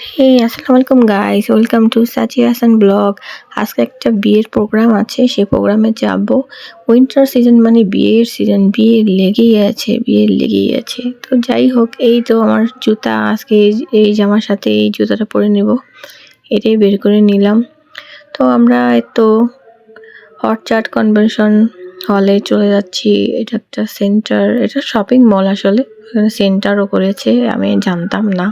হে আসসালামু আলাইকুম guys welcome to Sachi Hasan vlog আজকে একটা বিয়ের প্রোগ্রাম আছে, সেই প্রোগ্রামে যাব। উইন্টার সিজন মানে বিয়ের সিজন বিয়ে লেগেই আছে, বিয়ে লেগেই আছে। তো যাই হোক, এই তো আমার জুতা, আজকে এই- জামার সাথে এই জুতাটা পরে নেব। এটাই বের করে নিলাম। তো আমরা এই তো হট চাট কনভেনশন হলে চলে যাচ্ছি। এটা একটা সেন্টার এটা শপিং মল আসলে। এখানে সেন্টারও করেছে, আমি জানতাম না।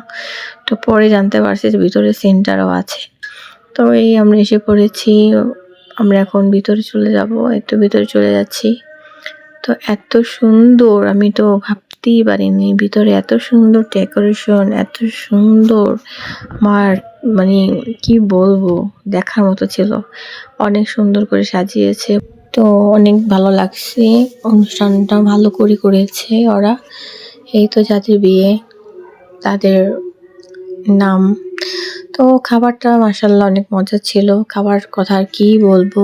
তো পরে জানতে পারছি যে ভিতরে সেন্টারও আছে। তো এই আমরা এসে পড়েছি, আমরা এখন ভিতরে চলে যাব, একটু ভিতরে চলে যাচ্ছি। তো এত সুন্দর, আমি তো ভাবতেই পারিনি, ভিতরে এত সুন্দর ডেকোরেশন এত সুন্দর। আমার মানে কি বলব, দেখার মতো ছিল। অনেক সুন্দর করে সাজিয়েছে। তো অনেক ভালো লাগছে। অনুষ্ঠানটা ভালো করে করেছে ওরা। এই তো যাদের বিয়ে, তাদের নাম। তো খাবারটা মাসাল্লাহ অনেক মজা ছিল। খাবার কথা আর কি বলব?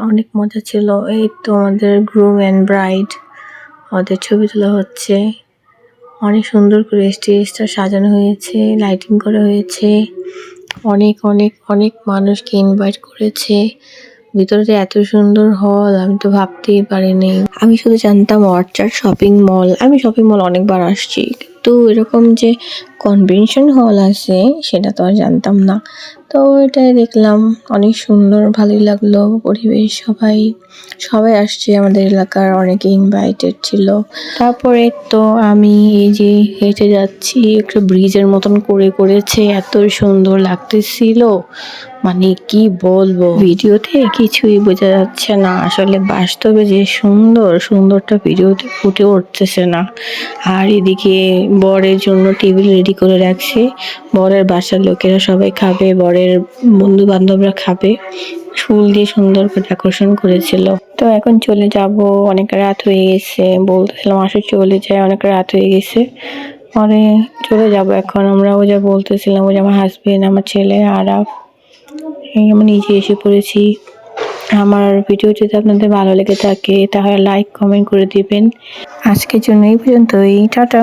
অনেক মজা ছিল। এই তো আমাদের গ্রুম অ্যান্ড ব্রাইড ওদের ছবি তোলা হচ্ছে। অনেক সুন্দর করে স্টেজটা সাজানো হয়েছে লাইটিং করা হয়েছে। অনেক অনেক অনেক মানুষকে ইনভাইট করেছে। ভিতরে এত সুন্দর হল, আমি তো ভাবতেই পারিনি। আমি শুধু জানতাম অর্চার্ড শপিং মল আমি শপিং মল অনেকবার আসছি, কিন্তু এরকম যে কনভেনশন হল আছে, সেটা তো আর জানতাম না। তো এটাই দেখলাম, অনেক সুন্দর, ভালোই লাগল, পরিবেশ সবাই সবাই আসছে আমাদের এলাকার অনেকে ইনভাইটেড ছিল। তারপরে তো আমি এই যে হেঁটে যাচ্ছি, একটা ব্রিজের মতন করে করেছে এত সুন্দর লাগতেছিল। মানে কি বলব? ভিডিওতে কিছুই বোঝা যাচ্ছে না। আসলে বাস্তবে যে সুন্দর, সুন্দরটা ভিডিওতে ফুটে উঠতেছে না। আর এদিকে বরের জন্য টেবিল রেডি করে রাখছে। বরের বাসার লোকেরা সবাই খাবে, বরের বন্ধু বান্ধবরা খাবে। ফুল দিয়ে সুন্দর করে ডেকোরেশন করেছিল। তো এখন চলে যাব। অনেক রাত হয়ে গেছে। বলতেছিলাম আসলে চলে যায় অনেক রাত হয়ে গেছে। পরে চলে যাব এখন। আমরা ও যা বলতেছিলাম ও যে আমার হাজবেন্ড আমার ছেলে, আরাফ। আমি নিজে এসে পড়েছি। আমার ভিডিও যদি আপনাদের ভালো লেগে থাকে, তাহলে লাইক কমেন্ট করে দিবেন। আজকের জন্য এই পর্যন্তই। টাটা।